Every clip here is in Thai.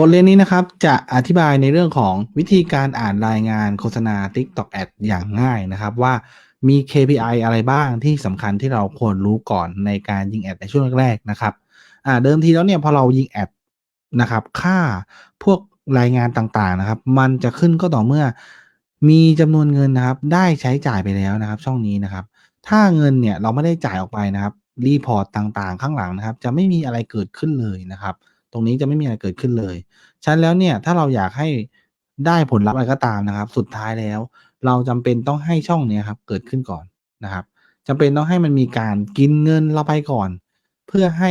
บทเรียนนี้นะครับจะอธิบายในเรื่องของวิธีการอ่านรายงานโฆษณา TikTok Ad อย่างง่ายนะครับ ว่ามี KPI อะไรบ้างที่สำคัญที่เราควรรู้ก่อนในการยิงแอดในช่วงแรกๆนะครับอ่าเดิมทีแล้วเนี่ยพอเรายิงแอดนะครับ ค่าพวกรายงานต่างๆนะครับ มันจะขึ้นก็ต่อเมื่อมีจำนวนเงินนะครับ ได้ใช้จ่ายไปแล้วนะครับ ช่องนี้นะครับ ถ้าเงินเนี่ยเราไม่ได้จ่ายออกไปนะครับรีพอร์ตต่างๆ ข้างหลังนะครับ จะไม่มีอะไรเกิดขึ้นเลยนะครับ รงนี้จะไม่มีอะไรเกิดขึ้นเลยฉะนั้นแล้วเนี่ยถ้าเราอยากให้ได้ผลลัพธ์อะไรก็ตามนะครับ สุดท้ายแล้ว เราจำเป็นต้องให้ช่องเนี้ยครับเกิดขึ้นก่อนนะครับจำเป็นต้องให้มันมีการกินเงินเราไปก่อน เพื่อให้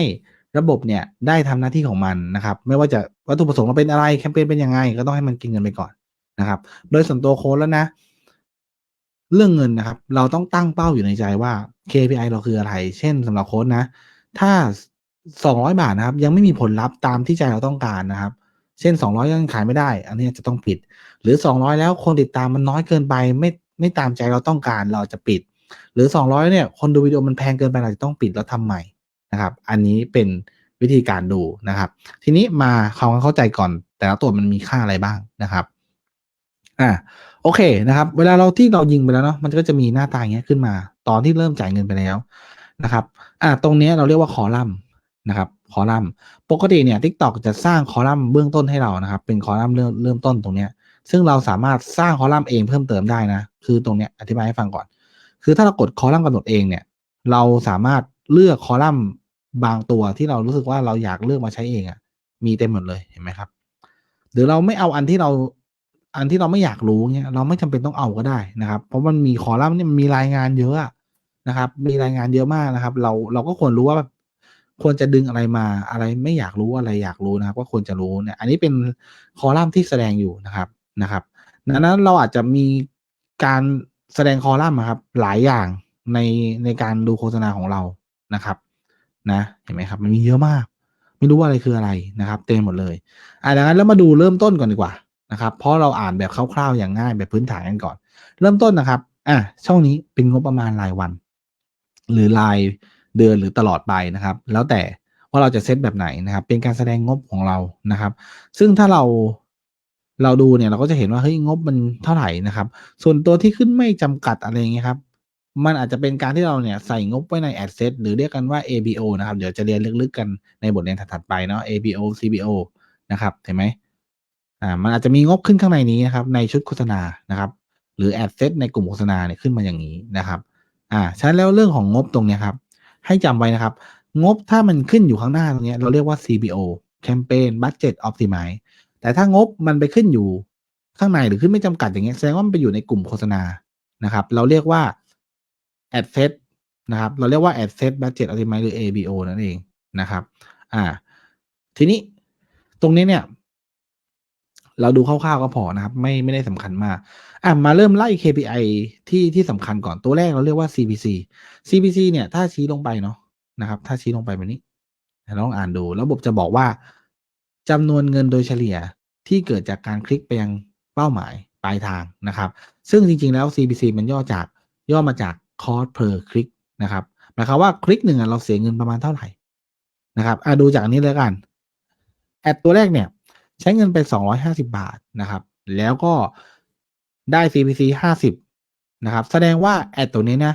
ระบบเนี่ยได้ทำหน้าที่ของมันนะครับ ไม่ว่าจะวัตถุประสงค์เราเป็นอะไรแคมเปญเป็นยังไง ก็ต้องให้มันกินเงินไปก่อนนะครับ โดยส่วนตัวโค้ดแล้วนะ เรื่องเงินนะครับ เราต้องตั้งเป้าอยู่ในใจว่า KPI เราคืออะไร เช่นสำหรับโค้ดนะ ถ้า 200บาทนะครับ ยังไม่มีผลลัพธ์ตามที่ใจเราต้องการนะครับ เช่น200ยังขายไม่ได้ อันนี้จะต้องปิด หรือ200แล้วคนติดตามมันน้อยเกินไป ไม่ไม่ตามใจเราต้องการเราจะปิด หรือ200เนี่ยคนดูวิดีโอมันแพงเกินไปเราจะต้องปิดแล้วทำใหม่นะครับ อันนี้เป็นวิธีการดูนะครับ ทีนี้มาความเข้าใจก่อน แต่ละตัวมันมีค่าอะไรบ้างนะครับอ่าโอเคนะครับ เวลาเราที่เรายิงไปแล้วเนาะมันก็จะมีหน้าตาอย่างเงี้ยขึ้นมา ตอนที่เริ่มจ่ายเงินไปแล้วนะครับ อ่าตรงเนี้ยเราเรียกว่าคอลัมน์ นะครับคอลัมน์ปกติเนี่ย TikTok จะสร้างคอลัมน์เบื้องต้นให้เรานะครับ เป็นคอลัมน์เริ่มเริ่มต้นตรงเนี้ยซึ่งเราสามารถสร้างคอลัมน์เองเพิ่มเติมได้นะ คือตรงเนี้ยอธิบายให้ฟังก่อน คือถ้าเรากดคอลัมน์กำหนดเองเนี่ย เราสามารถเลือกคอลัมน์บางตัวที่เรารู้สึกว่าเราอยากเลือกมาใช้เองอะ่ะ มีเต็มหมดเลยเห็นไหมครับ หรือเราไม่เอาอันที่เราอันที่เราไม่อยากรู้เนี่ยเราไม่จำเป็นต้องเอาก็ได้นะครับ เพราะมันมีคอลัมน์เนี่ยมีรายงานเยอะนะครับ มีรายงานเยอะมากนะครับ เราเราก็ควรรู้ว่า ควรจะดึงอะไรมา อะไรไม่อยากรู้อะไรอยากรู้นะครับก็ควรจะรู้เนี่ยอันนี้เป็นคอลัมน์ที่แสดงอยู่นะครับนะครับดังนั้นเราอาจจะมีการแสดงคอลัมน์อะครับหลายอย่างในในการดูโฆษณาของเรานะครับนะเห็นไหมครับ มันมีเยอะมาก ไม่รู้ว่าอะไรคืออะไรนะครับ เต็มหมดเลยอะดังนั้นแล้วมาดูเริ่มต้นก่อนดีกว่านะครับ เพราะเราอ่านแบบคร่าวๆอย่างง่ายแบบพื้นฐานกันก่อน เริ่มต้นนะครับอะช่องนี้เป็นงบประมาณรายวัน หรือราย เดือนหรือตลอดไปนะครับ แล้วแต่ว่าเราจะเซตแบบไหนนะครับ เป็นการแสดงงบของเรานะครับ ซึ่งถ้าเราเราดูเนี่ยเราก็จะเห็นว่าเฮ้ยงบมันเท่าไหร่นะครับ ส่วนตัวที่ขึ้นไม่จำกัดอะไรเงี้ยครับมันอาจจะเป็นการที่เราเนี่ยใส่งบไว้ใน ad set หรือเรียกกันว่า ABO นะครับ เดี๋ยวจะเรียนลึกๆกันในบทเรียนถัดๆไปเนาะ ABO CBO นะครับเห็นไหมอ่ามันอาจจะมีงบขึ้นข้างในนี้นะครับ ในชุดโฆษณานะครับ หรือ ad set ในกลุ่มโฆษณาเนี่ยขึ้นมาอย่างนี้นะครับ อ่าฉะนั้นแล้วเรื่องของงบตรงเนี้ยครับ ให้จำไว้นะครับ งบถ้ามันขึ้นอยู่ข้างหน้าตรงนี้เราเรียกว่า CBO Campaign Budget Optimize แต่ถ้างบมันไปขึ้นอยู่ข้างในหรือขึ้นไม่จำกัดอย่างเงี้ยแสดงว่ามันไปอยู่ในกลุ่มโฆษณานะครับ เราเรียกว่า ad set นะครับ เราเรียกว่า ad set budget optimize หรือ ABO นั่นเองนะครับ อ่า ทีนี้ตรงนี้เนี่ย เราดูคร่าวๆก็พอนะครับ ไม่ไม่ได้สำคัญมากอะมาเริ่มไล่ KPI ที่ที่สำคัญก่อนตัวแรกเราเรียกว่า CPC CPC เนี่ยถ้าชี้ลงไปเนาะนะครับ ถ้าชี้ลงไปแบบนี้ลองอ่านดู ระบบจะบอกว่าจำนวนเงินโดยเฉลี่ยที่เกิดจากการคลิกไปยังเป้าหมายปลายทางนะครับ ซึ่งจริงๆแล้ว CPC มันย่อจากย่อมาจาก cost per click นะครับหมายความว่าคลิกหนึ่งเราเสียเงินประมาณเท่าไหร่นะครับอะดูจากอันนี้เลยกัน แอดตัวแรกเนี่ย ใช้เงินไป 250 บาทนะครับ แล้วก็ได้ CPC 50 นะครับ แสดงว่าแอดตัวนี้นะ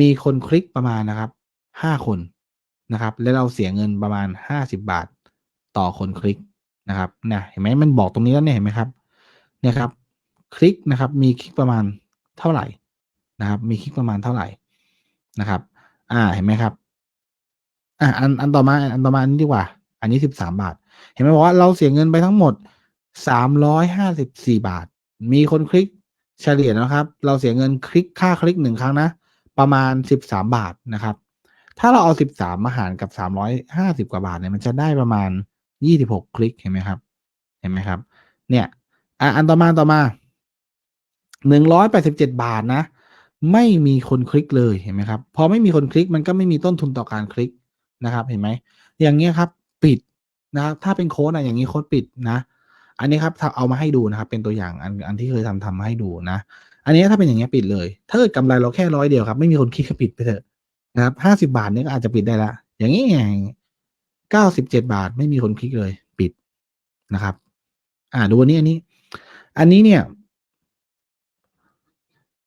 มีคนคลิกประมาณนะครับ 5 คนนะครับ แล้วเราเสียเงินประมาณ 50 บาทต่อคนคลิกนะครับนะเห็นไหมมันบอกตรงนี้แล้วเนี่ยเห็นไหมครับเนี่ยครับ คลิกนะครับ มีคลิกประมาณเท่าไหร่นะครับ มีคลิกประมาณเท่าไหร่นะครับ อ่าเห็นไหมครับ อ่าอันอันต่อมาอันต่อมาอันนี้ดีกว่า อันนี้13บาท เห็นไหมว่าเราเสียเงินไปทั้งหมด354บสี่บาท มีคนคลิกเฉลี่ยนะครับ เราเสียเงินคลิกค่าคลิกหนึ่งครั้งนะ ประมาณ13บสามบาทนะครับ ถ้าเราเอา13มมาหารกับ350กว่าบาทเนี่ยมันจะได้ประมาณ26คลิกเห็นไหมครับ เห็นไหมครับ เนี่ยอะอันต่อมาต่อมา187บเจ็ดบาทนะ ไม่มีคนคลิกเลยเห็นไหมครับ พอไม่มีคนคลิกมันก็ไม่มีต้นทุนต่อการคลิกนะครับ เห็นไหมอย่างเงี้ยครับ นะครับถ้าเป็นโค้ดอะอย่างนี้โค้ดปิดนะ อันนี้ครับเอามาให้ดูนะครับ เป็นตัวอย่างอันอันที่เคยทำทำมาให้ดูนะ อันนี้ถ้าเป็นอย่างเงี้ยปิดเลย ถ้าเกิดกำไรเราแค่ร้อยเดียวครับ ไม่มีคนคลิกก็ปิดไปเถอะนะครับห้าสิบาทเนี่ยก็อาจจะปิดได้ละ อย่างนี้ไงเก้าสิบเจ็ดบาทไม่มีคนคลิกเลย ปิดนะครับ อ่าดูอันนี้อันนี้ อันนี้เนี่ย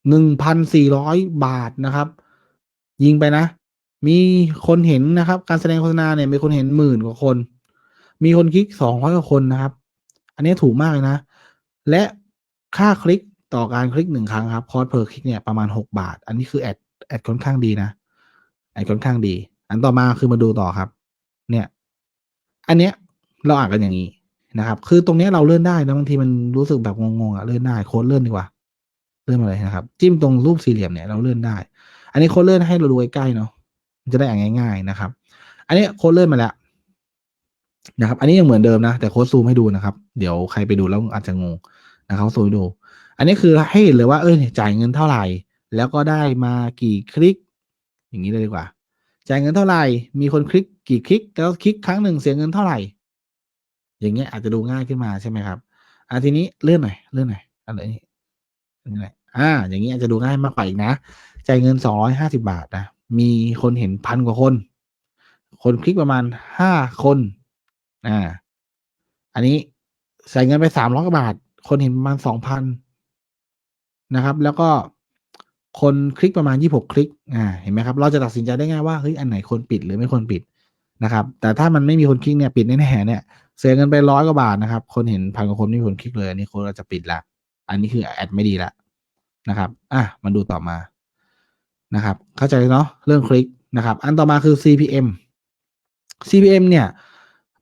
หนึ่งพันสี่ร้อยบาทนะครับ ยิงไปนะ มีคนเห็นนะครับ การแสดงโฆษณาเนี่ยมีคนเห็นหมื่นกว่าคน มีคนคลิกสองร้อยกว่าคนนะครับ อันนี้ถูกมากเลยนะ และค่าคลิกต่อการคลิกหนึ่งครั้งครับคอร์สเพอร์คลิกเนี่ยประมาณหกบาท อันนี้คือแอดแอดค่อนข้างดีนะแอดค่อนข้างดี อันต่อมาคือมาดูต่อครับ เนี่ย อันเนี้ยเราอ่านกันอย่างนี้นะครับ คือตรงเนี้ยเราเลื่อนได้นะบางทีมันรู้สึกแบบงงๆอะเลื่อนได้โค้ดเลื่อนดีกว่า เลื่อนมาเลยนะครับ จิ้มตรงรูปสี่เหลี่ยมเนี่ยเราเลื่อนได้ อันนี้โค้ดเลื่อนให้เราดูใกล้ๆเนาะจะได้อ่านง่าย ๆนะครับ อันนี้โค้ดเลื่อนมาแล้ว นะครับ อันนี้ยังเหมือนเดิมนะ แต่โค้ดซูมให้ดูนะครับ เดี๋ยวใครไปดูแล้วอาจจะงงนะครับซูมดู อันนี้คือให้เห็นเลยว่าเออเนี่ยจ่ายเงินเท่าไหร่ แล้วก็ได้มากี่คลิก อย่างนี้เลยดีกว่า จ่ายเงินเท่าไหร่ มีคนคลิกกี่คลิก แล้วคลิกครั้งหนึ่งเสียเงินเท่าไหร่ อย่างเงี้ยอาจจะดูง่ายขึ้นมาใช่ไหมครับอะทีนี้เลื่อนหน่อยเลื่อนหน่อยอะไรนี่อันนี้แหละอ่า อย่างนี้อาจจะดูง่ายมากกว่าอีกนะ จ่ายเงินสองร้อยห้าสิบาทนะ มีคนเห็นพันกว่าคน คนคลิกประมาณห้าคน อ่า อันนี้ใส่เงินไปสามร้อยกว่าบาท คนเห็นประมาณสองพันนะครับ แล้วก็คนคลิกประมาณยี่หกคลิก อ่า เห็นไหมครับ เราจะตัดสินใจได้ง่ายว่า เฮ้ย อันไหนคนปิดหรือไม่คนปิดนะครับ แต่ถ้ามันไม่มีคนคลิกเนี่ย ปิดแน่ๆเนี่ย เสียเงินไปร้อยกว่าบาทนะครับ คนเห็นพันกว่าคนไม่มีคนคลิกเลย อันนี้คนเราจะปิดละ อันนี้คือแอดไม่ดีละนะครับ อะ มาดูต่อมา นะครับ เข้าใจเนาะ เรื่องคลิกนะครับ อันต่อมาคือ CPM CPM เนี่ย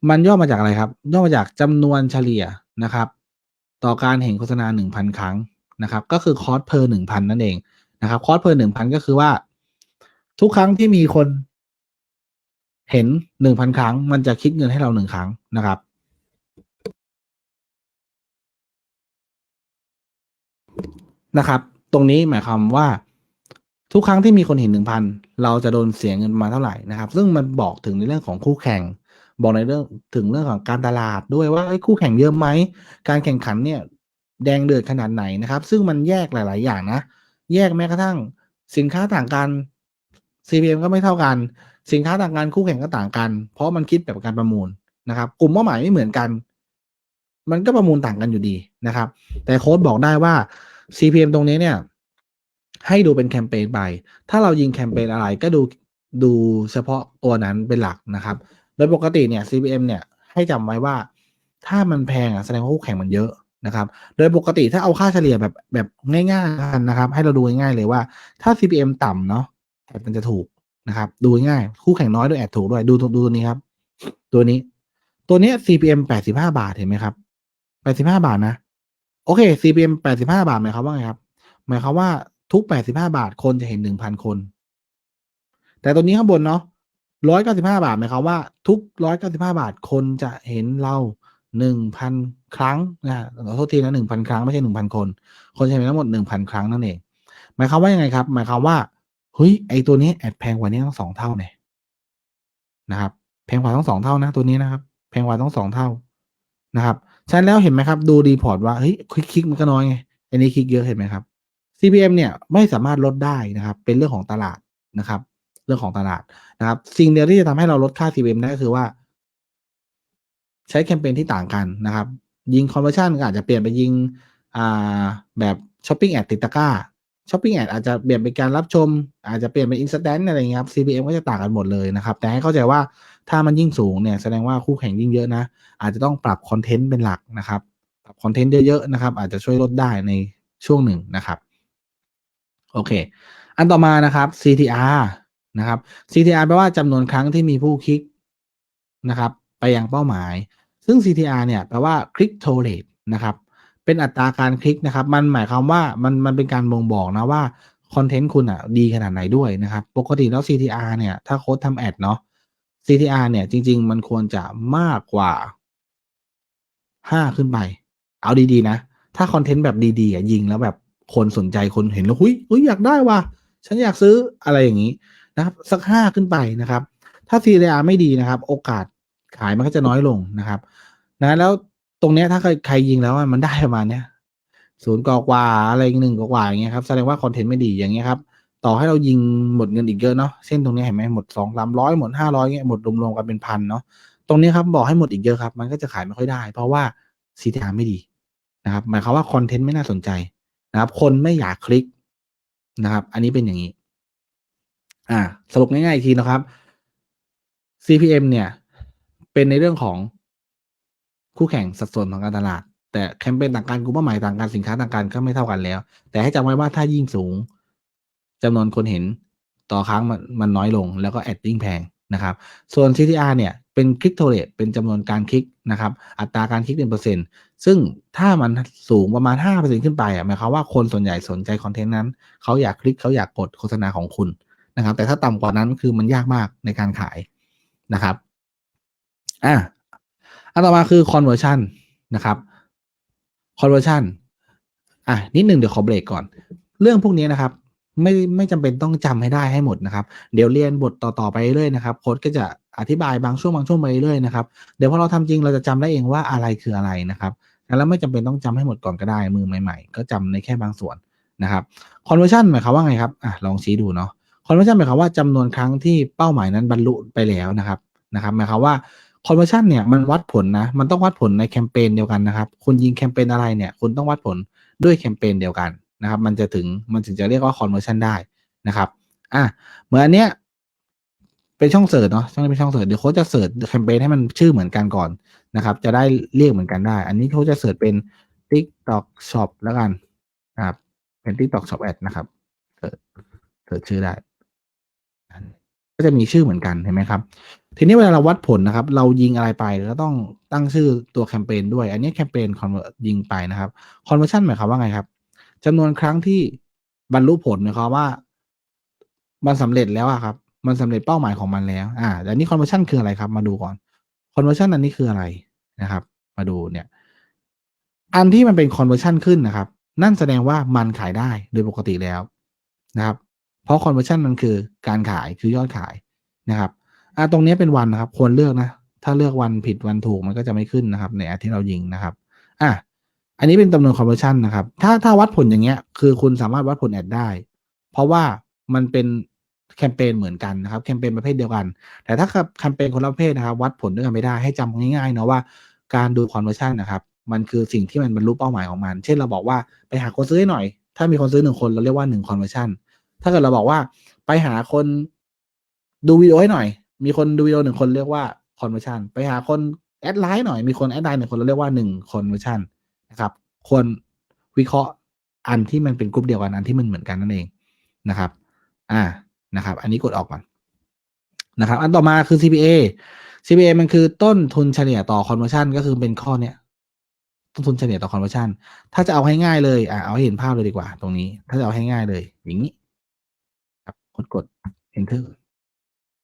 มันย่อมาจากอะไรครับ ย่อมาจากจำนวนเฉลี่ยนะครับ ต่อการเห็นโฆษณาหนึ่งพันครั้งนะครับ ก็คือคอร์สเพอร์หนึ่งพันนั่นเองนะครับคอร์สเพอร์หนึ่งพันก็คือว่า ทุกครั้งที่มีคนเห็นหนึ่งพันครั้ง มันจะคิดเงินให้เราหนึ่งครั้งนะครับนะครับ ตรงนี้หมายความว่าทุกครั้งที่มีคนเห็นหนึ่งพันเราจะโดนเสียเงินมาเท่าไหร่นะครับ ซึ่งมันบอกถึงในเรื่องของคู่แข่ง บอกในเรื่องถึงเรื่องของการตลาดด้วยว่าคู่แข่งเยอะไหมการแข่งขันเนี่ยแดงเดือดขนาดไหนนะครับ ซึ่งมันแยกหลาย ๆ อย่างนะ แยกแม้กระทั่งสินค้าต่างกัน CPM ก็ไม่เท่ากัน สินค้าต่างกันคู่แข่งก็ต่างกัน เพราะมันคิดแบบการประมูลนะครับ กลุ่มเป้าหมายไม่เหมือนกัน มันก็ประมูลต่างกันอยู่ดีนะครับ แต่โค้ดบอกได้ว่า CPM ตรงนี้เนี่ย ให้ดูเป็นแคมเปญไป ถ้าเรายิงแคมเปญอะไรก็ดูดูเฉพาะตัวนั้นเป็นหลักนะครับ โดยปกติเนี่ย CPM เนี่ยให้จำไว้ว่าถ้ามันแพงอะแสดงว่าคู่แข่งมันเยอะนะครับ โดยปกติถ้าเอาค่าเฉลี่ยแบบแบบง่ายๆกันนะครับ ให้เราดูง่ายๆเลยว่าถ้า CPM ต่ำเนาะแอดมันจะถูกนะครับ ดูง่ายคู่แข่งน้อยด้วยแอดถูกด้วยดูดูตัวนี้ครับ ตัวนี้ ตัวนี้ CPM แปดสิบห้าบาทเห็นไหมครับแปดสิบห้าบาทนะโอเค CPM แปดสิบห้าบาทหมายความว่าไงครับ หมายความว่าทุกแปดสิบห้าบาทคนจะเห็นหนึ่งพันคน แต่ตัวนี้ข้างบนเนาะ ร้อยเก้าสิบห้าบาทหมายความว่าทุกร้อยเก้าสิบห้าบาทคนจะเห็นเราหนึ่งพันครั้งนะขอโทษทีนะหนึ่งพันครั้งไม่ใช่หนึ่งพันคน คนจะเห็นทั้งหมดหนึ่งพันครั้งนั่นเอง หมายความว่ายังไงครับ หมายความว่าเฮ้ยไอตัวนี้แอดแพงกว่านี้ทั้งสองเท่าเนี่ยนะครับ แพงกว่าทั้งสองเท่านะตัวนี้นะครับ แพงกว่าทั้งสองเท่านะครับฉะนั้แล้วเห็นไหมครับ ดูรีพอร์ตว่าเฮ้ยคลิกคลิกมันก็น้อยไงอันนี้คลิกเยอะเห็นไหมครับ CPM เนี่ยไม่สามารถลดได้นะครับ เป็นเรื่องของตลาดนะครับ เรื่องของตลาดนะครับ สิ่งเดียวที่จะทำให้เราลดค่า CPM ได้ก็คือว่า ใช้แคมเปญที่ต่างกันนะครับ ยิงคอนเวอร์ชันก็อาจจะเปลี่ยนไปยิงอ่าแบบช้อปปิ้งแอดติดตะกร้าช้อปปิ้งแอดอาจจะเปลี่ยนเป็นการรับชม อาจจะเปลี่ยนเป็นอินสแตนต์อะไรเงี้ยครับ CPM ก็จะต่างกันหมดเลยนะครับ แต่ให้เข้าใจว่าถ้ามันยิ่งสูงเนี่ยแสดงว่าคู่แข่งยิ่งเยอะนะ อาจจะต้องปรับคอนเทนต์เป็นหลักนะครับ ปรับคอนเทนต์เยอะๆนะครับ อาจจะช่วยลดได้ในช่วงหนึ่งนะครับ โอเค อันต่อมานะครับ CTR นะครับ CTR แปลว่าจำนวนครั้งที่มีผู้คลิกนะครับ ไปยังเป้าหมาย ซึ่ง CTR เนี่ยแปลว่า click to rate นะครับเป็นอัตราการคลิกนะครับ มันหมายความว่ามันมันเป็นการบ่งบอกนะว่าคอนเทนต์คุณอะดีขนาดไหนด้วยนะครับ ปกติแล้ว CTR เนี่ยถ้าโค้ดทำแอดเนาะ CTR เนี่ยจริง ๆ มันควรจะมากกว่าห้าขึ้นไป เอาดีๆนะ ถ้าคอนเทนต์แบบดีๆอะยิงแล้วแบบคนสนใจคนเห็นแล้วหุยหุยอยากได้ว่ะฉันอยากซื้ออะไรอย่างนี้ นะครับสักห้าขึ้นไปนะครับ ถ้า CTR ไม่ดีนะครับ โอกาสขายมันก็จะน้อยลงนะครับ นะแล้วตรงเนี้ยถ้าใครใครยิงแล้วมันได้ประมาณเนี้ยศูนย์กว่าอะไรหนึ่งกว่าอย่างเงี้ยครับแสดงว่าคอนเทนต์ไม่ดีอย่างเงี้ยครับต่อให้เรายิงหมดเงินอีกเยอะเนาะเส้นตรงนี้เห็นไหมหมดสองสามร้อยหมดห้าร้อยเงี้ยหมดรวมๆกันเป็นพันเนาะตรงนี้ครับบอกให้หมดอีกเยอะครับ มันก็จะขายไม่ค่อยได้ เพราะว่า CTR ไม่ดีนะครับหมายความว่าคอนเทนต์ไม่น่าสนใจนะครับ คนไม่อยากคลิกนะครับ อันนี้เป็นอย่างนี้ อ่าสรุปง่ายๆอีกทีนะครับ CPM เนี่ย เป็นในเรื่องของคู่แข่งสัดส่วนของการตลาด แต่แคมเปญต่างกันกลุ่มเป้าหมายต่างกันสินค้าต่างกันก็ไม่เท่ากันแล้ว แต่ให้จำไว้ว่าถ้ายิ่งสูงจำนวนคนเห็นต่อครั้งมันมันน้อยลง แล้วก็แอดยิ่งแพงนะครับ ส่วน CTR เนี่ย เป็นคลิกโทเรตเป็นจำนวนการคลิกนะครับ อัตราการคลิกเป็นเปอร์เซ็นต์ซึ่งถ้ามันสูงประมาณ5%ขึ้นไปอะหมายความว่าคนส่วนใหญ่สนใจคอนเทนต์นั้น เขาอยากคลิกเขาอยากกดโฆษณาของคุณ นะครับ แต่ถ้าต่ำกว่านั้นคือมันยากมากในการขายนะครับอะอันต่อมาคือ conversion นะครับ conversion อะนิดหนึ่งเดี๋ยวขอเบรกก่อน เรื่องพวกนี้นะครับ ไม่ไม่จำเป็นต้องจำให้ได้ให้หมดนะครับ เดี๋ยวเรียนบทต่อ ๆ ไปเรื่อยนะครับโค้ดก็จะอธิบายบางช่วงบางช่วงไปเรื่อยนะครับเดี๋ยวพอเราทำจริงเราจะจำได้เองว่าอะไรคืออะไรนะครับแล้วไม่จำเป็นต้องจำให้หมดก่อนก็ได้มือใหม่ ๆ ก็จำในแค่บางส่วนนะครับ conversion หมายความว่าไงครับอะลองชี้ดูเนาะ conversion หมายความว่าจำนวนครั้งที่เป้าหมายนั้นบรรลุไปแล้วนะครับนะครับหมายความว่า conversion เนี่ยมันวัดผลนะมันต้องวัดผลในแคมเปญเดียวกันนะครับคุณยิงแคมเปญอะไรเนี่ยคุณต้องวัดผลด้วยแคมเปญเดียวกันนะครับ มันจะถึงมันถึงจะเรียกว่า conversion ได้นะครับอะเหมือนอันเนี้ยเป็นช่องเสิร์ชเนาะช่องนี้เป็นช่องเสิร์ชเดี๋ยวเขาจะเสิร์ชแคมเปญให้มันชื่อเหมือนกันก่อนนะครับ จะได้เรียกเหมือนกันได้ อันนี้เขาจะเสิร์ชเป็น TikTok Shop แล้วกันนะครับเป็น TikTok Shop Ad นะครับเสิร์ชชื่อได้ จะมีชื่อเหมือนกันเห็นไหมครับ ทีนี้เวลาเราวัดผลนะครับ เรายิงอะไรไปเราต้องตั้งชื่อตัวแคมเปญด้วย อันนี้แคมเปญคอนเวยิงไปนะครับคอนเวอร์ชันหมายความว่าไงครับจำนวนครั้งที่บรรลุผลหมายความว่า มันสำเร็จแล้วครับ มันสำเร็จเป้าหมายของมันแล้ว อ่าแต่นี้คอนเวอร์ชันคืออะไรครับ มาดูก่อนคอนเวอร์ชันอันนี้คืออะไรนะครับ มาดูเนี่ย อันที่มันเป็นคอนเวอร์ชันขึ้นนะครับ นั่นแสดงว่ามันขายได้โดยปกติแล้วนะครับ เพราะคอนเวอร์ชันมันคือการขายคือยอดขายนะครับอ่าตรงนี้เป็นวันนะครับ ควรเลือกนะ ถ้าเลือกวันผิดวันถูกมันก็จะไม่ขึ้นนะครับ ในแอดที่เรายิงนะครับอะอันนี้เป็นจำนวนคอนเวอร์ชันนะครับ ถ้าถ้าวัดผลอย่างเงี้ย คือคุณสามารถวัดผลแอดได้ เพราะว่ามันเป็นแคมเปญเหมือนกันนะครับ แคมเปญประเภทเดียวกัน แต่ถ้าแคมเปญคนละประเภทนะครับ วัดผลด้วยกันไม่ได้ให้จำง่ายๆนะว่าการดูคอนเวอร์ชันนะครับ มันคือสิ่งที่มันบรรลุเป้าหมายของมัน เช่นเราบอกว่าไปหาคนซื้อให้หน่อย ถ้ามีคนซื้อหนึ่งคนเราเรียกว่าหนึ่งคอนเวอร์ชัน ถ้าเกิดเราบอกว่าไปหาคนดูวิดีโอให้หน่อย มีคนดูวิดีโอหนึ่งคนเรียกว่า conversion ไปหาคนแอดไลน์หน่อย มีคนแอดไลน์หนึ่งคนเราเรียกว่าหนึ่ง conversion นะครับ ควรวิเคราะห์อันที่มันเป็นกลุ่มเดียวกันอันที่มันเหมือนกันนั่นเองนะครับ อ่า นะครับ อันนี้กดออกก่อนนะครับ อันต่อมาคือ CPA CPA มันคือต้นทุนเฉลี่ยต่อ conversion ก็คือเป็นข้อเนี้ยต้นทุนเฉลี่ยต่อ conversion ถ้าจะเอาให้ง่ายเลย อ่าเอาให้เห็นภาพเลยดีกว่า ตรงนี้ ถ้าจะเอาให้ง่ายเลย อย่างนี้ ดกด enter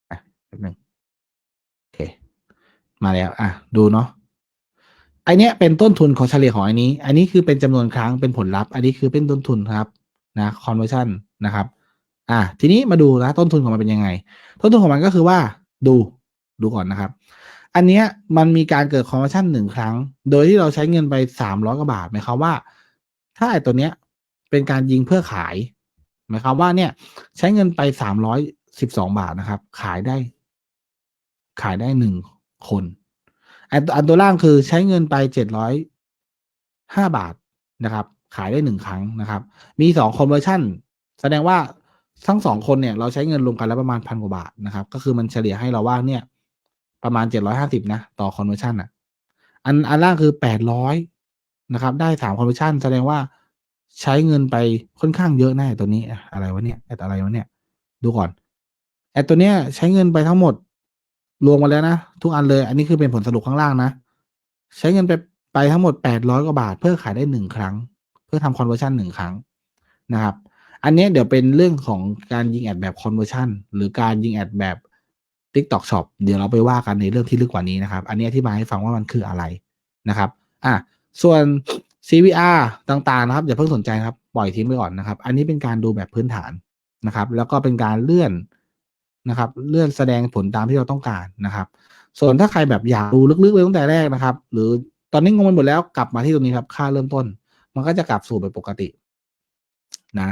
อะแป๊บนึงโอเค มาแล้ว อะ ดูเนาะไอเนี้ยเป็นต้นทุนของเฉลี่ยของอันนี้ อันนี้คือเป็นจำนวนครั้งเป็นผลลัพธ์ อันนี้คือเป็นต้นทุนครับ นะ conversion นะครับ อะ ทีนี้มาดูนะ ต้นทุนของมันเป็นยังไง ต้นทุนของมันก็คือว่า ดู ดูก่อนนะครับ อันเนี้ยมันมีการเกิด conversion หนึ่งครั้ง โดยที่เราใช้เงินไปสามร้อยกว่าบาทหมายความว่า ถ้าไอตัวเนี้ยเป็นการยิงเพื่อขาย หมายความว่าเนี่ย ใช้เงินไปสามร้อยสิบสองบาทนะครับ ขายได้ ขายได้หนึ่งคนอันตัวล่างคือใช้เงินไปเจ็ดร้อยห้าบาทนะครับ ขายได้หนึ่งครั้งนะครับ มีสองคอนเวอร์ชันแสดงว่าทั้งสองคนเนี่ยเราใช้เงินรวมกันแล้วประมาณพันกว่าบาทนะครับ ก็คือมันเฉลี่ยให้เราว่าเนี่ย ประมาณเจ็ดร้อยห้าสิบนะต่อคอนเวอร์ชันอะ อันอันล่างคือแปดร้อยนะครับ ได้สามคอนเวอร์ชันแสดงว่า ใช้เงินไปค่อนข้างเยอะแน่ตัวนี้อะไรวะเนี่ยแอดอะไรวะเนี่ย ดูก่อนแอดตัวเนี้ยใช้เงินไปทั้งหมด รวมมาแล้วนะ ทุกอันเลย อันนี้คือเป็นผลสรุปข้างล่างนะ ใช้เงินไปไปทั้งหมดแปดร้อยกว่าบาท เพื่อขายได้หนึ่งครั้ง เพื่อทำคอนเวอร์ชันหนึ่งครั้งนะครับ อันนี้เดี๋ยวเป็นเรื่องของการยิงแอดแบบคอนเวอร์ชันหรือการยิงแอดแบบ TikTok Shop เดี๋ยวเราไปว่ากันในเรื่องที่ลึกกว่านี้นะครับ อันนี้อธิบายให้ฟังว่ามันคืออะไรนะครับ อะ ส่วน CVR ต่างๆนะครับอย่าเพิ่งสนใจนะครับ ปล่อยทิ้งไปก่อนนะครับ อันนี้เป็นการดูแบบพื้นฐานนะครับ แล้วก็เป็นการเลื่อนนะครับ เลื่อนแสดงผลตามที่เราต้องการนะครับ ส่วนถ้าใครแบบอยากดูลึกๆเลยตั้งแต่แรกนะครับ หรือตอนนี้งงไปหมดแล้วกลับมาที่ตรงนี้ครับ ค่าเริ่มต้น มันก็จะกลับสู่แบบปกตินะ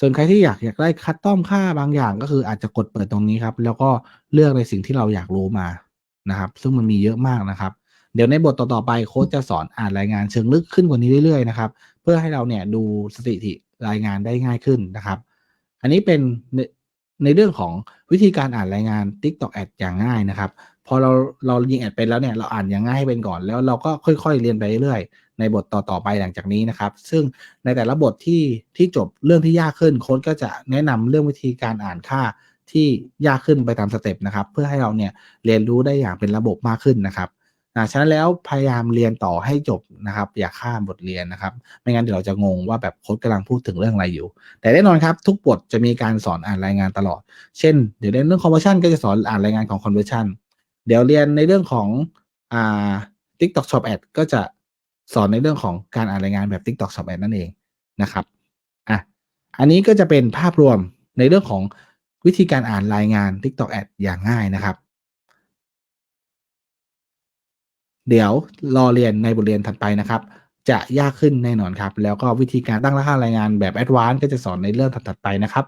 ส่วนใครที่อยากอยากได้คัดต้อมค่าบางอย่างก็คืออาจจะกดเปิดตรงนี้ครับ แล้วก็เลือกในสิ่งที่เราอยากรู้มานะครับ ซึ่งมันมีเยอะมากนะครับ เดี๋ยวในบทต่อๆไปโค้ชจะสอนอ่านรายงานเชิงลึกขึ้นกว่านี้เรื่อยๆนะครับเพื่อให้เราเนี่ยดูสถิติรายงานได้ง่ายขึ้นนะครับ อันนี้เป็นในในเรื่องของวิธีการอ่านรายงาน TikTok Ad อย่างง่ายนะครับ พอเราเรายิงแอดเป็นแล้วเนี่ยเราอ่านอย่างง่ายให้เป็นก่อน แล้วเราก็ค่อยๆเรียนไปเรื่อยๆในบทต่อๆไปหลังจากนี้นะครับ ซึ่งในแต่ละบทที่ที่จบเรื่องที่ยากขึ้นโค้ชก็จะแนะนำเรื่องวิธีการอ่านค่าที่ยากขึ้นไปตามสเต็ปนะครับ เพื่อให้เราเนี่ยเรียนรู้ได้อย่างเป็นระบบมากขึ้นนะครับ อ่าฉะนั้นแล้วพยายามเรียนต่อให้จบนะครับ อย่าข้ามบทเรียนนะครับ ไม่งั้นเดี๋ยวเราจะงงว่าแบบโค้ดกำลังพูดถึงเรื่องอะไรอยู่ แต่แน่นอนครับ ทุกบทจะมีการสอนอ่านรายงานตลอด เช่น เดี๋ยวเรียนเรื่อง conversion ก็จะสอนอ่านรายงานของ conversion เดี๋ยวเรียนในเรื่องของอ่า TikTok Shop Ad ก็จะสอนในเรื่องของการอ่านรายงานแบบ TikTok Shop Ad นั่นเองนะครับอะอันนี้ก็จะเป็นภาพรวมในเรื่องของวิธีการอ่านรายงาน TikTok Ad อย่างง่ายนะครับ เดี๋ยวรอเรียนในบทเรียนถัดไปนะครับ จะยากขึ้นแน่นอนครับ แล้วก็วิธีการตั้งราคารายงานแบบแอดวานซ์ก็จะสอนในเรื่องถัดๆไปนะครับ